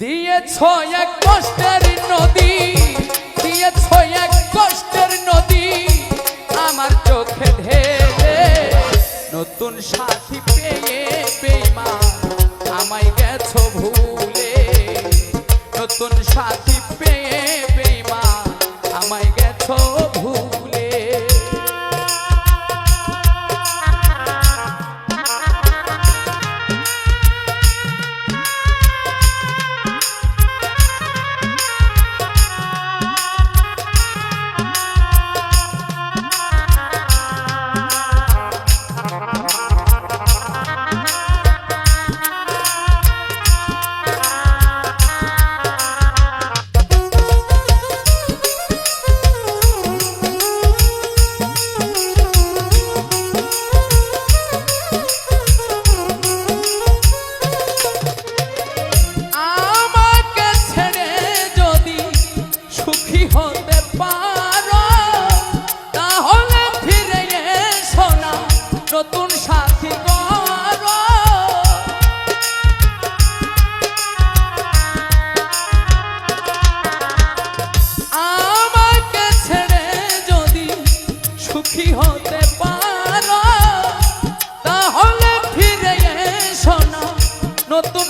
দিয়েছ এক কষ্টের নদী, দিয়েছ এক কষ্টের নদী, আমার চোখে ঢেলে। নতুন সাথী পেয়ে বেমা আমায় গেছ ভুলে। নতুন সাথী পেয়ে বেমা আমায় পারো, তাহলে ফিরে এসো নতুন সাথী করো। আমাকে ছেড়ে যদি সুখী হতে পারো, তাহলে ফিরে এসো নতুন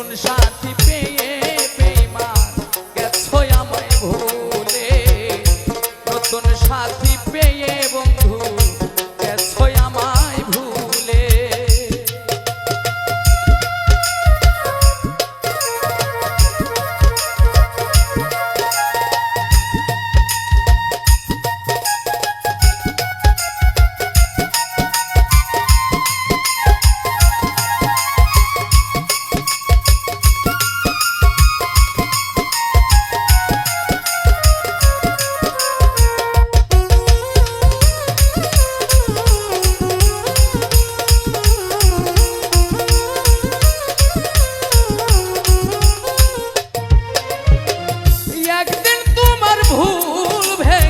নতুন সাথী ভুল ভেঙে